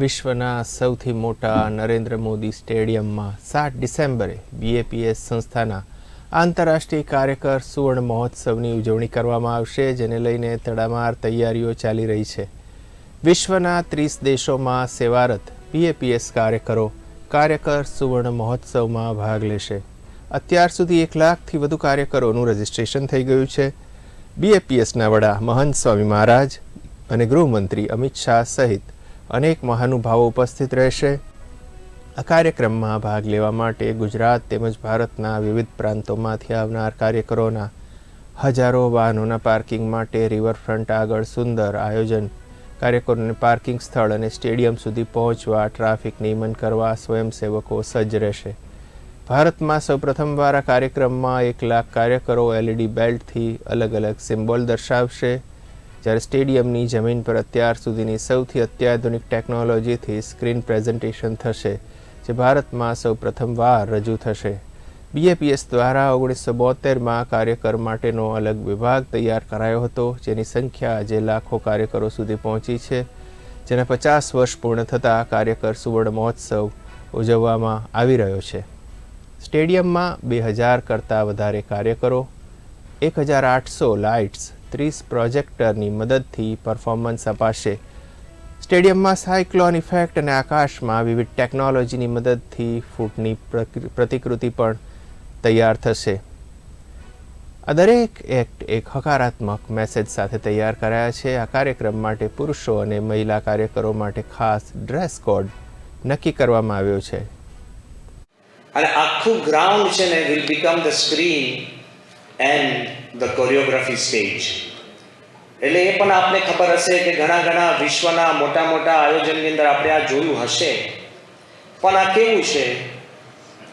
વિશ્વના સૌથી મોટા નરેન્દ્ર મોદી સ્ટેડિયમમાં સાત ડિસેમ્બરે બીએપીએસ સંસ્થાના આંતરરાષ્ટ્રીય કાર્યકર સુવર્ણ મહોત્સવની ઉજવણી કરવામાં આવશે, જેને લઈને તડામાર તૈયારીઓ ચાલી રહી છે. વિશ્વના ત્રીસ દેશોમાં સેવારત બીએપીએસ કાર્યકરો કાર્યકર સુવર્ણ મહોત્સવમાં ભાગ લેશે. અત્યાર સુધી એક લાખથી વધુ કાર્યકરોનું રજિસ્ટ્રેશન થઈ ગયું છે. બીએપીએસના વડા મહંત સ્વામી મહારાજ અને ગૃહમંત્રી અમિત શાહ સહિત અનેક મહાનુભાવો ઉપસ્થિત રહેશે. આ કાર્યક્રમમાં ભાગ લેવા માટે ગુજરાત તેમજ ભારતના વિવિધ પ્રાંતોમાંથી આવનાર કાર્યકરોના હજારો વાહનોના પાર્કિંગ માટે રિવરફ્રન્ટ આગળ સુંદર આયોજન, કાર્યકરોને પાર્કિંગ સ્થળ અને સ્ટેડિયમ સુધી પહોંચવા, ટ્રાફિક નિયમન કરવા સ્વયંસેવકો સજ્જ રહેશે. ભારતમાં સૌ પ્રથમવાર આ કાર્યક્રમમાં એક લાખ કાર્યકરો એલઈડી બેલ્ટથી અલગ અલગ સિમ્બોલ દર્શાવશે. જ્યારે સ્ટેડિયમની જમીન પર અત્યાર સુધીની સૌથી અત્યાધુનિક ટેકનોલોજીથી સ્ક્રીન પ્રેઝન્ટેશન થશે, જે ભારતમાં સૌ પ્રથમવાર રજૂ થશે. બીએપીએસ દ્વારા ઓગણીસો બોતેરમાં કાર્યકર માટેનો અલગ વિભાગ તૈયાર કરાયો હતો, જેની સંખ્યા આજે લાખો કાર્યકરો સુધી પહોંચી છે, જેના પચાસ વર્ષ પૂર્ણ થતાં કાર્યકર સુવર્ણ મહોત્સવ ઉજવવામાં આવી રહ્યો છે. સ્ટેડિયમમાં બે હજાર કરતાં વધારે કાર્યકરો, એક હજાર આઠસો લાઇટ્સ ત્રીસ પ્રોજેક્ટરની મદદથી પરફોર્મન્સ અપાશે. સ્ટેડિયમમાં સાયક્લોન ઇફેક્ટ અને આકાશમાં વિવિધ ટેકનોલોજીની મદદથી ફૂટની પ્રતિકૃતિ પણ તૈયાર થશે. આ દરેક એક્ટ એક હકારાત્મક મેસેજ સાથે તૈયાર કરાયા છે. આ કાર્યક્રમ માટે પુરુષો અને મહિલા કાર્યકરો માટે ખાસ ડ્રેસ કોડ નક્કી કરવામાં આવ્યો છે. અને આખું ગ્રાઉન્ડ છે ને will become the screen and the choreography stage એટલે એ પણ આપને ખબર હશે કે ઘણા ઘણા વિશ્વના મોટા મોટા આયોજનની અંદર આપણે આ જોયું હશે. પણ આ કેવું છે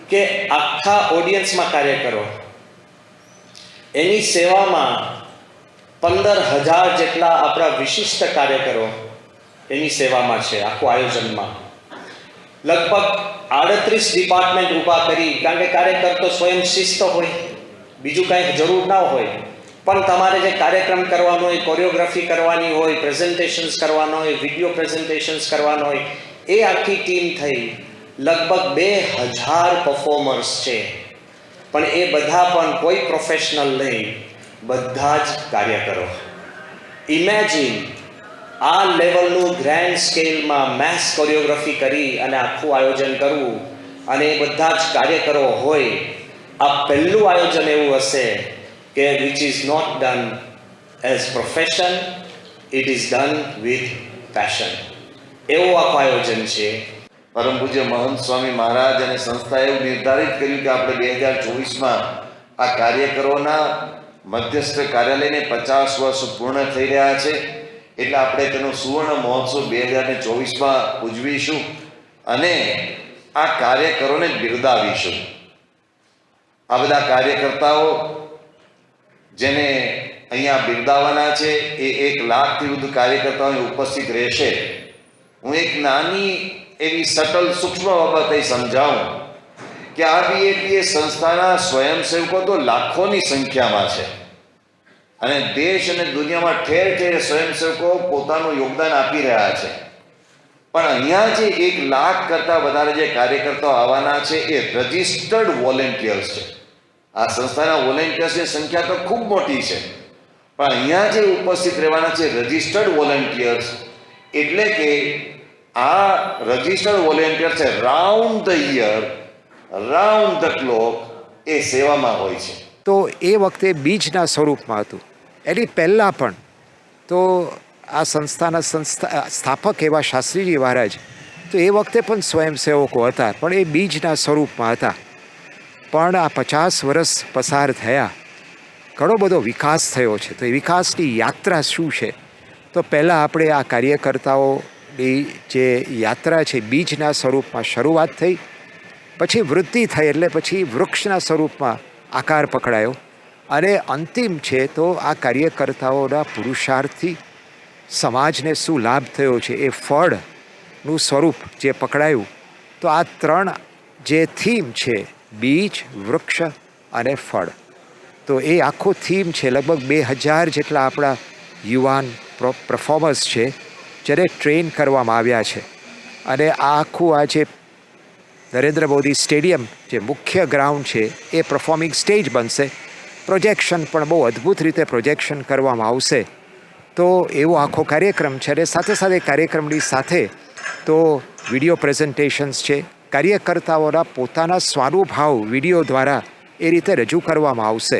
કે આખા ઓડિયન્સમાં કાર્ય કરો. એની સેવામાં પંદર હજાર જેટલા આપણા વિશિષ્ટ કાર્યકરો એની સેવામાં છે, આખું આયોજનમાં. લગભગ આડત્રીસ ડિપાર્ટમેન્ટ ઊભા કરી, કારણ કે કાર્યકર તો સ્વયં શિસ્ત હોય. બીજું કાંઈ જરૂર ના હોય. પણ તમારે જે કાર્યક્રમ કરવાનો હોય કોરિયોગ્રાફી કરવાની હોય પ્રેઝન્ટેશન્સ કરવાનો હોય વીડિયો પ્રેઝન્ટેશન્સ કરવાનો હોય, એ આખી ટીમ થઈ લગભગ બે હજાર પર્ફોમર્સ છે. પણ એ બધા પણ કોઈ પ્રોફેશનલ નહીં, બધા જ કાર્યકરો. ઇમેજિન આ લેવલનું ગ્રેન્ડ સ્કેલમાં મેસ કોરિયોગ્રાફી કરી અને આખું આયોજન કરવું અને એ બધા જ કાર્યકરો હોય આ પહેલું આયોજન એવું હશે કે which is not done as profession it is done with passion એવું આખું આયોજન છે. પરમ પૂજ્ય મહંત સ્વામી મહારાજ અને સંસ્થાએ એવું નિર્ધારિત કર્યું કે આપણે બે હજાર ચોવીસમાં આ કાર્યકરોના મધ્યસ્થ કાર્યાલયને પચાસ વર્ષ પૂર્ણ થઈ રહ્યા છે. એટલે આપણે તેનો સુવર્ણ મહોત્સવ બે હજાર ચોવીસમાં ઉજવીશું અને આ કાર્યકરોને બિરદાવીશું. આ બધા કાર્યકર્તાઓ જેને અહીંયા બિરદાવવાના છે, એ એક લાખથી વધુ કાર્યકર્તાઓ અહીં ઉપસ્થિત રહેશે. હું એક નાની એવી સટલ સૂક્ષ્મ બાબત સમજાવું કે આ બીએપીએ સંસ્થાના સ્વયંસેવકો તો લાખોની સંખ્યામાં છે. અને દેશ અને દુનિયામાં ઠેર ઠેર સ્વયંસેવકો પોતાનું યોગદાન આપી રહ્યા છે. પણ અહીંયા જે એક લાખ કરતાં વધારે જે કાર્યકર્તાઓ આવવાના છે, એ રજિસ્ટર્ડ વોલેન્ટિયર્સ છે. આ સંસ્થાના વોલેન્ટિયર્સની સંખ્યા તો ખૂબ મોટી છે. પણ અહીંયા જે ઉપસ્થિત રહેવાના છે રજિસ્ટર્ડ વોલેન્ટિયર્સ એટલે કે આ રજિસ્ટર્ડ વોલેન્ટિયર છે round the year round the clock એ સેવામાં હોય છે. તો એ વખતે બીજના સ્વરૂપમાં હતું. એની પહેલાં પણ તો આ સંસ્થાના સંસ્થા સ્થાપક એવા શાસ્ત્રીજી મહારાજ, તો એ વખતે પણ સ્વયંસેવકો હતા, પણ એ બીજના સ્વરૂપમાં હતા. પણ આ પચાસ વર્ષ પસાર થયા. ઘણો બધો વિકાસ થયો છે. તો એ વિકાસની યાત્રા શું છે? તો પહેલાં આપણે આ કાર્યકર્તાઓની જે યાત્રા છે, બીજના સ્વરૂપમાં શરૂઆત થઈ, પછી વૃદ્ધિ થઈ એટલે પછી વૃક્ષના સ્વરૂપમાં આકાર પકડાયો. અને અંતિમ છે તો આ કાર્યકર્તાઓના પુરુષાર્થથી સમાજને શું લાભ થયો છે? એ ફળનું સ્વરૂપ જે પકડાયું. તો આ ત્રણ જે થીમ છે બીજ, વૃક્ષ અને ફળ. તો એ આખો થીમ છે, લગભગ બે હજાર જેટલા આપણા યુવાન પરફોર્મર્સ છે, જેને ટ્રેન કરવામાં આવ્યા છે. અને આ આખું આ જે નરેન્દ્ર મોદી સ્ટેડિયમ, જે મુખ્ય ગ્રાઉન્ડ છે, એ પરફોર્મિંગ સ્ટેજ બનશે. પ્રોજેક્શન પણ બહુ અદ્ભુત રીતે પ્રોજેક્શન કરવામાં આવશે. તો એવો આખો કાર્યક્રમ છે, અને સાથે સાથે કાર્યક્રમની સાથે તો વીડિયો પ્રેઝન્ટેશન્સ છે કાર્યકર્તાઓના પોતાના સ્વાનુભાવ વીડિયો દ્વારા એ રીતે રજૂ કરવામાં આવશે.